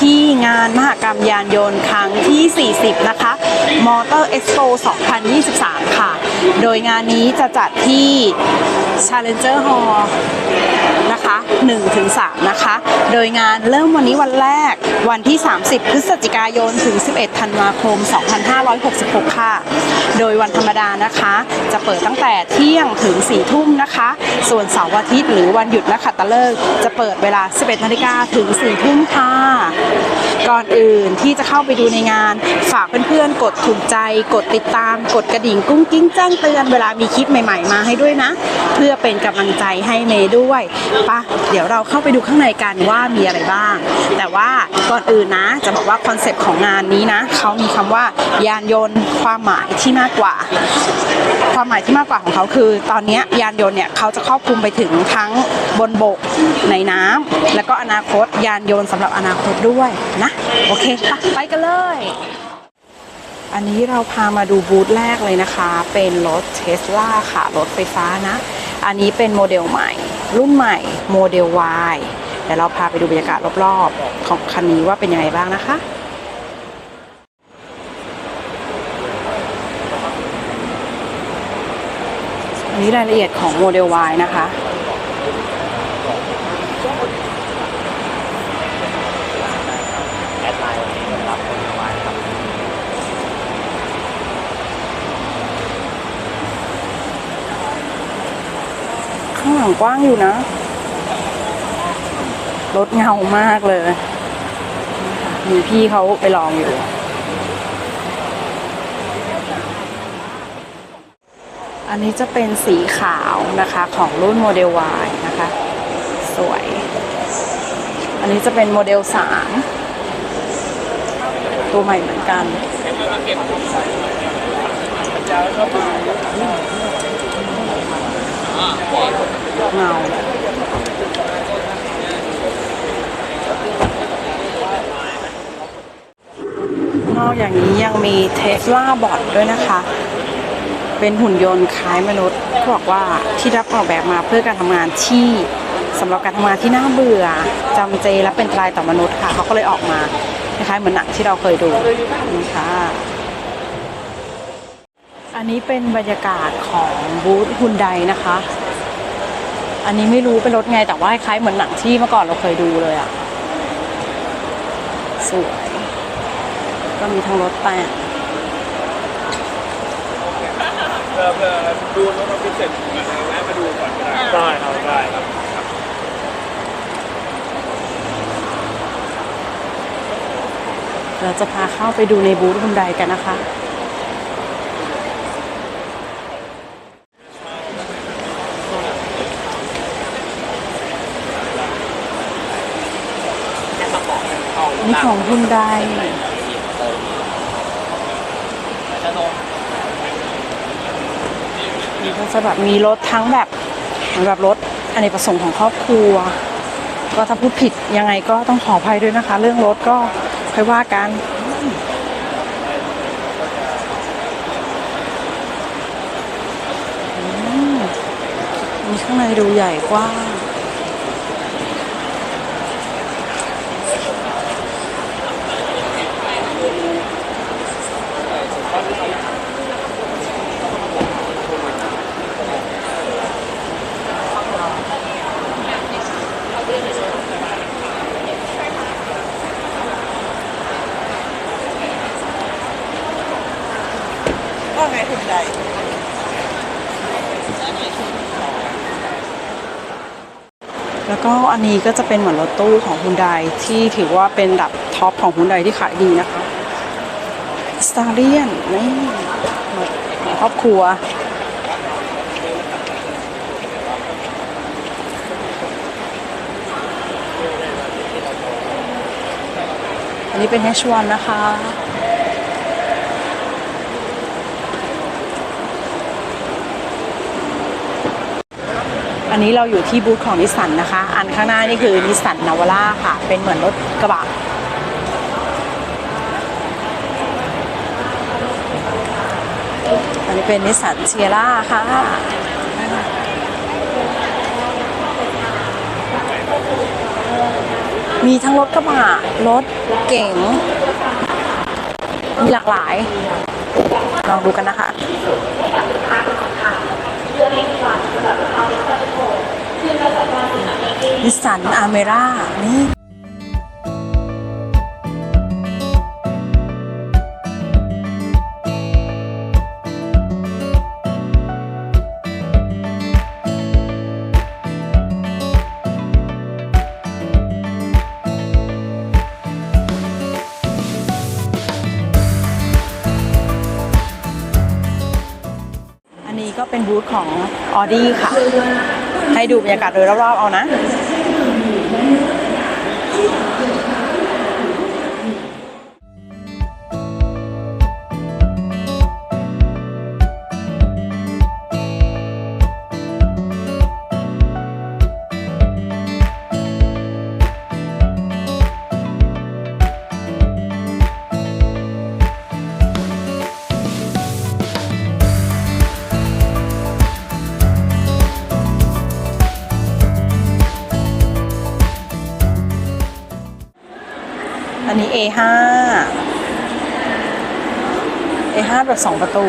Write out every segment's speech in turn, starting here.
ที่งานมหกรรมยานยนต์ครั้งที่ 40 นะคะ Motor Expo 2023 ค่ะ โดยงานนี้จะจัดที่ Challenger Hall นะคะ1-3นะคะ โดยงานเริ่มวันนี้วันแรกวันที่ 30 พฤศจิกายน ถึง 11 ธันวาคม 2566 ค่ะ โดยวันธรรมดานะคะ จะเปิดตั้งแต่เที่ยงถึง 4 ทุ่มนะคะ ส่วนเสาร์อาทิตย์หรือวันหยุดและขัตฤกษ์จะเปิดเวลา 11 นาฬิกาถึง 4 ทุ่มค่ะ ก่อนอื่นที่จะเข้าไปดูในงาน ฝากเพื่อนๆ กดถูกใจ กดติดตาม กดกระดิ่งกุ้งกิ้งแจ้งเตือนเวลามีคลิปใหม่ๆ มาให้ด้วยนะ เพื่อเป็นกำลังใจให้เมย์ด้วยปะเดี๋ยวเราเข้าไปดูข้างในกันว่ามีอะไรบ้าง แต่ว่าก่อนอื่นนะ จะบอกว่าคอนเซปต์ของงานนี้นะเขามีคำว่ายานยนต์ความหมายที่มากกว่า ความหมายที่มากกว่าของเขาคือ ตอนนี้ยยานยนต์เนี่ยเขาจะครอบคลุมไปถึงทั้งบนบกในน้ำแล้วก็อนาคตยานยนต์สำหรับอนาคตด้วยนะโอเคไปไปกันเลย อันนี้เราพามาดูบูธแรกเลยนะคะ เป็นรถเทสลาค่ะ รถไฟฟ้านะ อันนี้เป็นโมเดลใหม่ รุ่นใหม่ โมเดล Y เดี๋ยวเราพาไปดูบรรยากาศรอบๆ ของคันนี้ว่าเป็นยังไงบ้างนะคะันนี้รายละเอียดของโมเดล Y นะคะ แอดไลน์วันนี้รับผลไม้ครับ ข้างหลังกว้างอยู่นะ รถเงามากเลย มีพี่เขาไปลองอยู่ อันนี้จะเป็นสีขาวนะคะของรุ่นโมเดล Y นะคะ สวย อันนี้จะเป็นโมเดล 3 ตัวใหม่เหมือนกัน เงานอกอย่างนี้ยังมีเทสลาบอทด้วยนะคะ เป็นหุ่นยนต์คล้ายมนุษย์เขาบอกว่าที่รับออกแบบมาเพื่อการทำงานที่สำหรับการทำงานที่น่าเบื่อจำเจและเป็นอันตรายต่อมนุษย์ค่ะ เขาก็เลยออกมาคล้ายๆเหมือนหนังที่เราเคยดูนี่ค่ะ อันนี้เป็นบรรยากาศของบูธฮุนไดนะคะ อันนี้ไม่รู้เป็นรถไงแต่ว่าคล้ายๆเหมือนหนังที่เมื่อก่อนเราเคยดูเลยอะสวย ก็มีทั้งรถแต่งเพื่อเพื่อดูรถออฟฟิศเสร็จแวะมาดูก่อนก็ได้ได้ครับได้ครับเราจะพาเข้าไปดูในบูธฮุนไดกันนะคะ นี่ของฮุนไดนี่ก็จะแบบมีรถทั้งแบบเหมือนแบบรถอเนกประสงค์ของครอบครัว ก็ถ้าพูดผิดยังไงก็ต้องขออภัยด้วยนะคะ เรื่องรถก็ค่อยว่ากันมมีข้างในดูใหญ่กว้าง ว่าไงคุณใด แล้วก็อันนี้ก็จะเป็นเหมือนรถตู้ของฮุนไดที่ถือว่าเป็นดับท็อปของฮุนไดที่ขายดีนะคะสตาร์เลียนนี่ครอบครัว อันนี้เป็น H1 นะคะ อันนี้เราอยู่ที่บูธของนิสสันนะคะ อันข้างหน้านี่คือนิสสันนาวาร่าค่ะ เป็นเหมือนรถกระบะอันนี้เป็นนิสสันเชียร่าค่ะมีทั้งรถกระบะ รถเก๋ง มีหลากหลาย ลองดูกันนะคะ นิสสันอาเมร่านี่ บูธของออดี้ค่ะ ให้ดูบรรยากาศโดยรอบๆเอานะ แบบสองประตู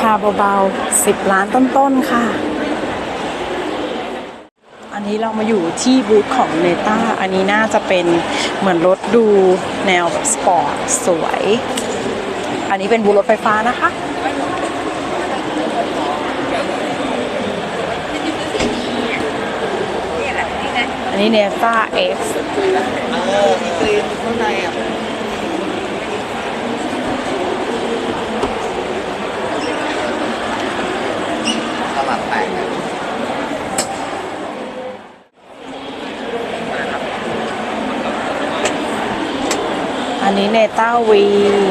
คาเบาๆ 10 ล้านต้นๆ ค่ะ อันนี้เรามาอยู่ที่บูธของเนต้า อันนี้น่าจะเป็นเหมือนรถดูแนวแบบสปอร์ตสวย อันนี้เป็นบูธรถไฟฟ้านะคะ อันนี้เนต้า X เออมีกรีนข้างในอะสลับแตกอะ อัน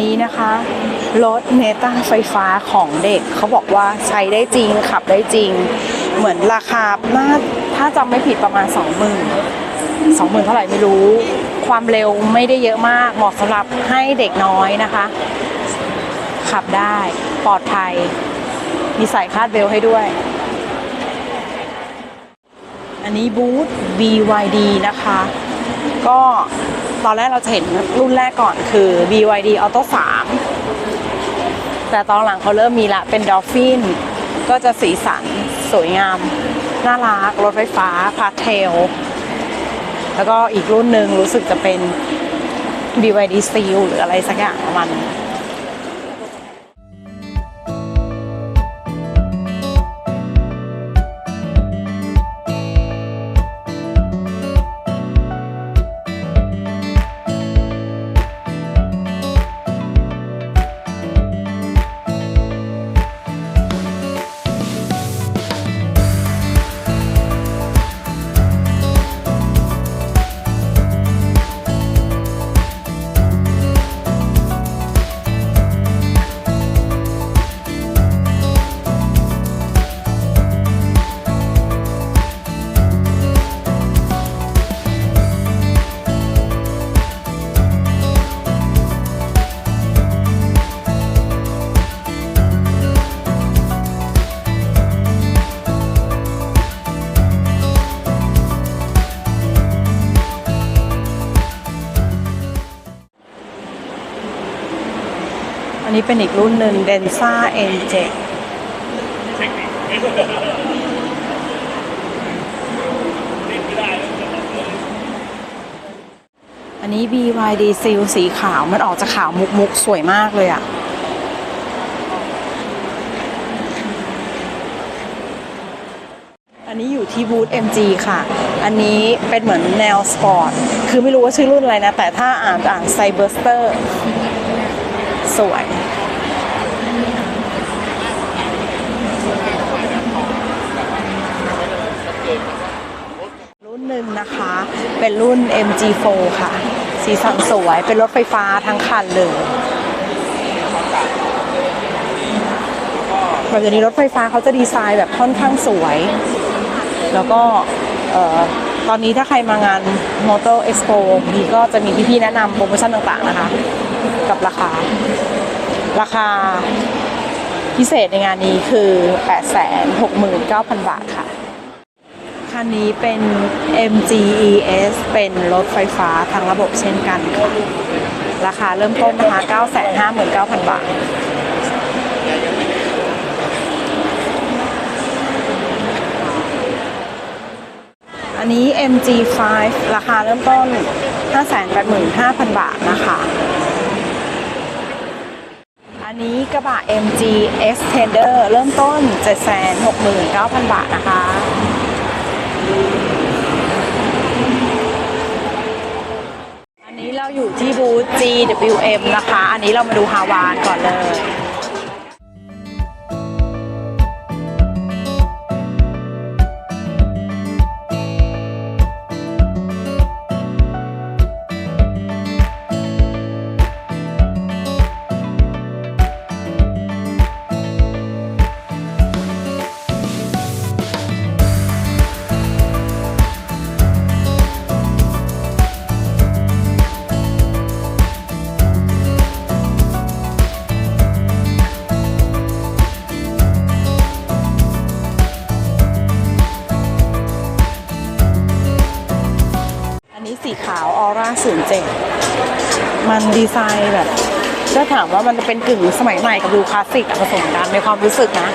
นี้นะคะรถเนต้าไฟฟ้าของเด็กเขาบอกว่าใช้ได้จริงขับได้จริง เหมือนราคาน่าถ้าจำไม่ผิดประมาณ 20,000 20,000เท่าไหร่ไม่รู้ ความเร็วไม่ได้เยอะมากเหมาะสำหรับให้เด็กน้อยนะคะ ขับได้ปลอดภัย มีใส่คาดเบลให้ด้วย อันนี้บูธ BYD นะคะ ก็ ตอนแรกเราจะเห็นรุ่นแรกก่อนคือ BYD Auto 3 แต่ตอนหลังเขาเริ่มมีละเป็นดอฟฟินก็จะสีสันสวยงาม น่ารัก รถไฟฟ้าพาเทล แล้วก็อีกรุ่นหนึ่งรู้สึกจะเป็น BYD Steel หรืออะไรสักอย่างประมาณนี้ เป็นอีกรุ่นหนึ่ง Densa N7 อันนี้ BYD Seal สีขาวมันออกจะขาวมุกมุกสวยมากเลยอะอันนี้อยู่ที่บูธ MG ค่ะ อันนี้เป็นเหมือนแนวสปอร์ต คือไม่รู้ว่าชื่อรุ่นอะไรนะ แต่ถ้าอ่านอ่านไซเบอร์สเตอร์สวย หนึ่งนะคะ เป็นรุ่น MG4 ค่ะ สีสันสวย เป็นรถไฟฟ้าทั้งคันเลยแบบเดียวนี้รถไฟฟ้าเขาจะดีไซน์แบบค่อนข้างสวย แล้วก็ตอนนี้ถ้าใครมางาน Motor Expo มีก็จะมีพี่ๆแนะนำโปรโมชั่นต่างๆนะคะ กับราคา ราคาพิเศษในงานนี้คือ 869,000 บาทค่ะ คันนี้เป็น MGES เป็นรถไฟฟ้าทางระบบเช่นกันค่ะ ราคาเริ่มต้นนะคะ 959,000 บาท อันนี้ MG5 ราคาเริ่มต้น 585,000 บาทนะคะ อันนี้กระบะ MG Extender เริ่มต้น 769,000 บาทนะคะ อันนี้เราอยู่ที่บูธ GWM นะคะ อันนี้เรามาดูฮาวานก่อนเลย ไซน์แบบถ้าถามว่ามันจะเป็นกึ่งสมัยใหม่กับดูคลาสสิกผสมกันในความรู้สึกนะ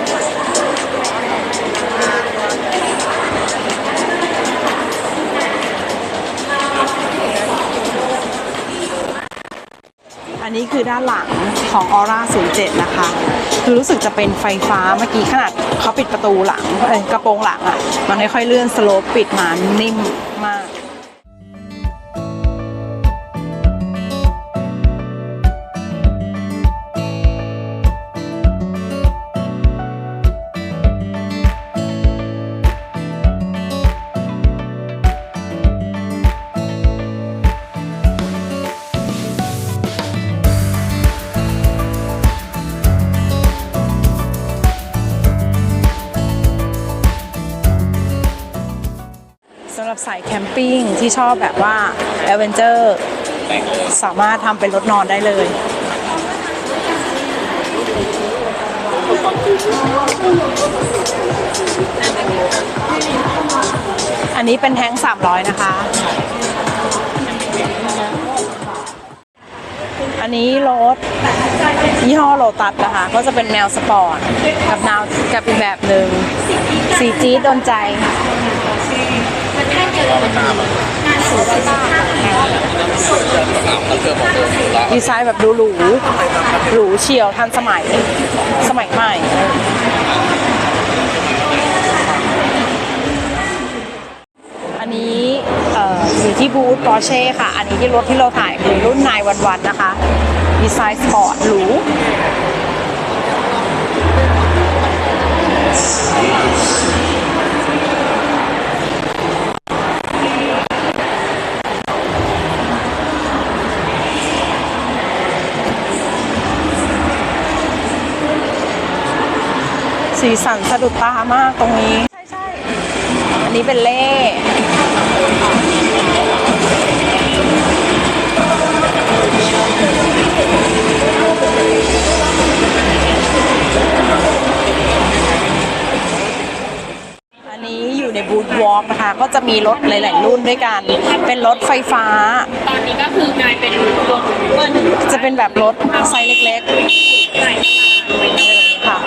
อันนี้คือด้านหลังของออร่า07 นะคะ คือรู้สึกจะเป็นไฟฟ้าเมื่อกี้ขนาดเขาปิดประตูหลังกระโปรงหลังอะ่ะ มันค่อยๆเลื่อนสโลปปิดมานิ่มมาก สำหรับสายแคมปิ้งที่ชอบแบบว่าแอเวนเจอร์สามารถทำเป็นรถนอนได้เลยอันนี้เป็นแท้ง300 นะคะ อันนี้รถยี่ห้อโลตัสนะคะ ก็จะเป็นแนวสปอร์ต กับแนวกับอีกแบบหนึ่งสีจี๊ดโดนใจ ดีไซน์แบบดูหรูหรูเฉียวทันสมัย สมัยใหม่อันนี้ออยู่ที่บูธปอร์เช่ค่ะ อันนี้ที่รถที่เราถ่ายคือรุ่นนายวันวันๆนะคะ ดีไซน์สปอร์ตหรู สีสันสะดุดตามากตรงนี้ ใช่ใช่อันนี้เป็นเล่อันนี้อยู่ในบูธวอ Walk นะคะก็จะมีรถหลาย ๆ รุ่นด้วยกัน เป็นรถไฟฟ้า ตอนนี้ก็คือกลายเป็นรถจะเป็นแบบรถไซส์เล็กๆค่ะ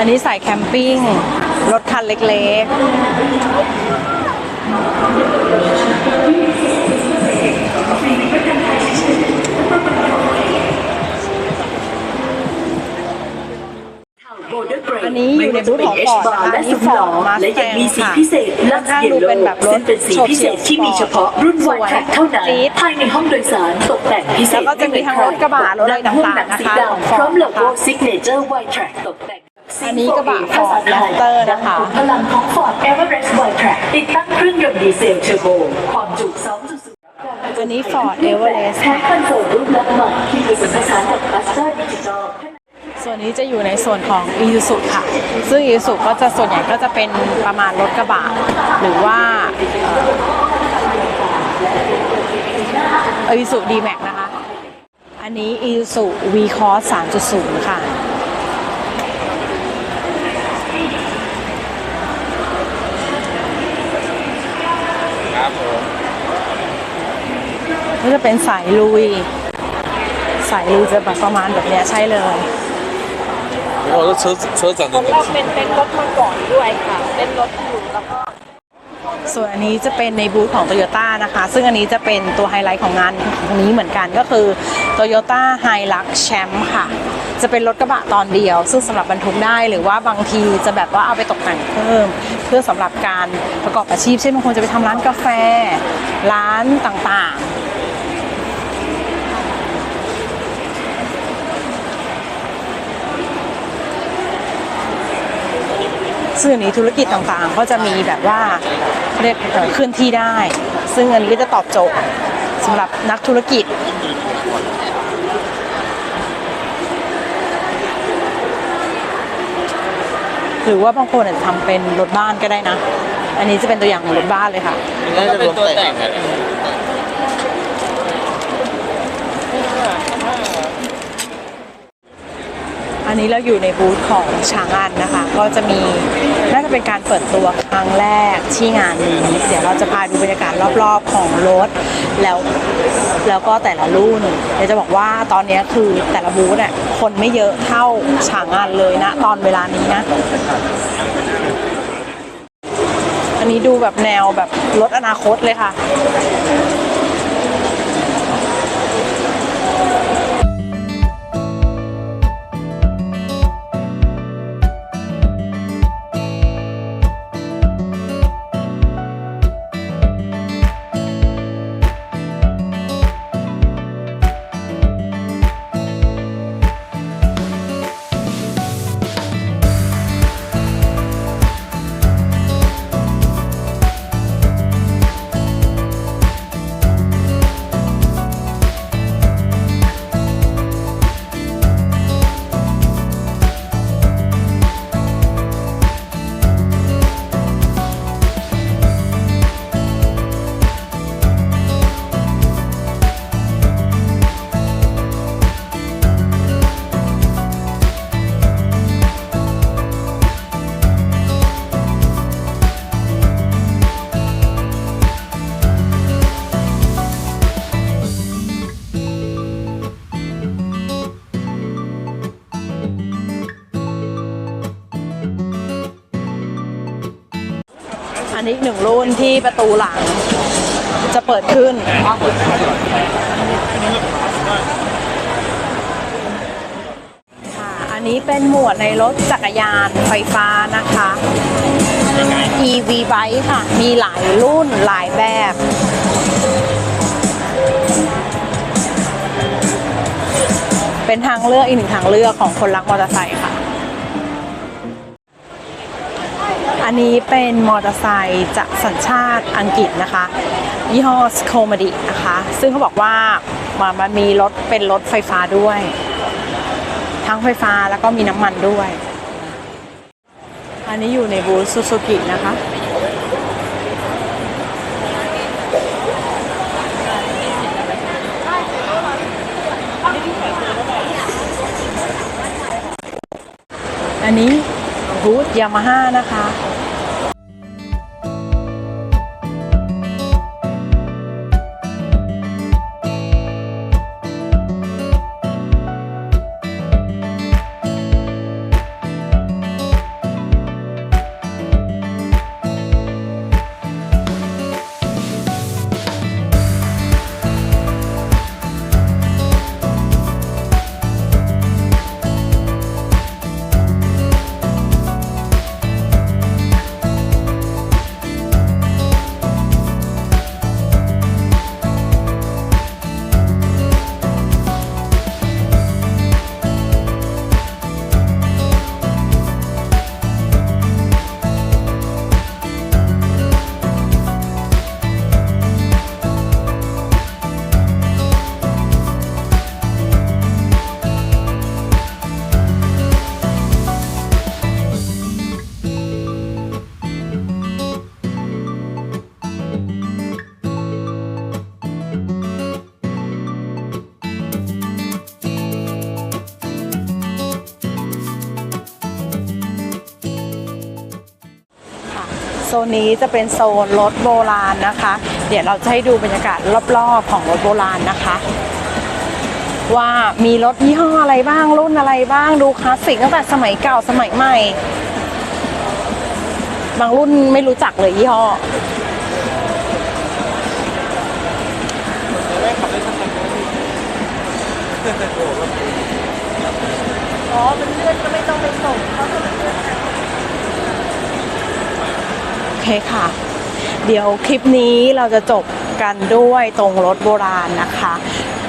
อันนี้ใส่แคมปิ้ง รถคันเล็ก อันนี้อยู่ในบูธของ Ford นะคะและนี่สุดหล่อ Ford และยังมีสี Mustang พิเศษค่ะลักข้างเยดูลโลเป็นแบบรถซึ่งเป็นสีพิเศษที่มีเฉพาะรุ่นสวัวยยแทร็กเท่านั้นจี๊ดภายในห้องโดยสารตกแต่งพิเศษแล้วก็จะมีทั้งรถกระบะรถอะไรต่างๆหนังสีนะคะของดำ Ford พร้อมโลโก้ซิกเนเจอร์ไวแทร็กตกแต่งอันนี้กระบะ Ford Raptor นะคะพลังของ Ford Everest w i t r a c ติดตั้งเครื่องยนต์ดีเซลเทอร์โบความจุ2.0อันนี้ Ford Everest แท้คอนโซลรูปลักษณ์ใหม่ที่ผสมผสานกับบัสเตอร์ดิจิตอล ส่วนนี้จะอยู่ในส่วนของ i ี u ุค่ะ ซึ่ง i ี u ุก็จะส่วนใหญ่ก็จะเป็นประมาณรถกระบะหรือว่าอ i ี u ดีแม็กนะคะ อันนี้ i ี u ุ V Cross 3.0 ค่ะครับผมก็จะเป็นสายลุย สายลุยจะแบบประมาณแบบนี้ใช่เลย 然后车车展 ของเราเป็นเป็นรถมาก่อนด้วยค่ะ เป็นรถอยู่แล้วก็ ส่วนอันนี้จะเป็นในบูธของ Toyota นะคะ ซึ่งอันนี้จะเป็นตัวไฮไลท์ของงานของนี้เหมือนกันก็คือ Toyota Hilux Champ ค่ะ จะเป็นรถกระบะตอนเดียว ซึ่งสำหรับบรรทุกได้หรือว่าบางทีจะแบบว่าเอาไปตกแต่งเพิ่ม เพื่อสำหรับการประกอบอาชีพ เช่นบางคนจะไปทำร้านกาแฟ ร้านต่างๆ ซึ่งอันนี้ธุรกิจต่างๆ ก็จะมีแบบว่าเรียกเอ่อเคลื่อนที่ได้ ซึ่งอันนี้ก็จะตอบโจทย์สำหรับนักธุรกิจหรือว่าบางคนอาจจะทำเป็นรถบ้านก็ได้นะ อันนี้จะเป็นตัวอย่างของรถบ้านเลยค่ะ น่าจะเป็นตัวแต่ง อันนี้เราอยู่ในบูธของช้างอันนะคะ ก็จะมีน่าจะเป็นการเปิดตัวครั้งแรกที่งานนี้ เดี๋ยวเราจะพาดูบรรยากาศรอบๆของรถ แล้วแล้วก็แต่ละรุ่นเดี๋ยวจะบอกว่าตอนนี้คือแต่ละบูธเนี่ยคนไม่เยอะเท่าช้างอันเลยนะ ตอนเวลานี้นะอันนี้ดูแบบแนวแบบรถอนาคตเลยค่ะ ที่ประตูหลัง จะเปิดขึ้น อันนี้เป็นหมวดในรถจักรยานไฟฟ้านะคะ EV bike ค่ะ มีหลายรุ่นหลายแบบเป็นทางเลือกอีกหนึ่งทางเลือกของคนรักมอเตอร์ไซค์ค่ะ อันนี้เป็นมอเตอร์ไซค์จากสัญชาติอังกฤษนะคะ ยี่ห้อ s c o m a d i นะคะ ซึ่งเขาบอกว่ามันมีรถเป็นรถไฟฟ้าด้วย ทั้งไฟฟ้าแล้วก็มีน้ำมันด้วย อันนี้อยู่ในบูธซูซูกินะคะอันนี้บูธยามาฮ่านะคะ นนี้จะเป็นโซนรถโบราณนะคะ เดี๋ยวเราจะให้ดูบรรยากาศรอบๆของรถโบราณนะคะ ว่ามีรถยี่ห้ออะไรบ้างรุ่นอะไรบ้างดูคลาสสิกตั้งแต่สมัยเก่าสมัยใหม่ บางรุ่นไม่รู้จักเลยยี่ห้ออ๋อมันเลื่อนก็ไม่ต้องไปส่งเขาก็มันเลื่อนโอ เคค่ะ เดี๋ยวคลิปนี้เราจะจบกันด้วยตรงรถโบราณนะคะ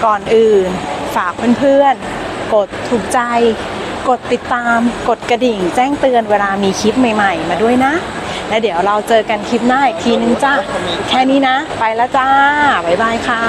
ก่อนอื่นฝากเพื่อนๆ กดถูกใจ กดติดตาม กดกระดิ่ง แจ้งเตือนเวลามีคลิปใหม่ๆ มาด้วยนะ แล้วเดี๋ยวเราเจอกันคลิปหน้าอีกทีนึงจ้าแค่นี้นะ ไปแล้วจ้า บ๊ายบายค่ะ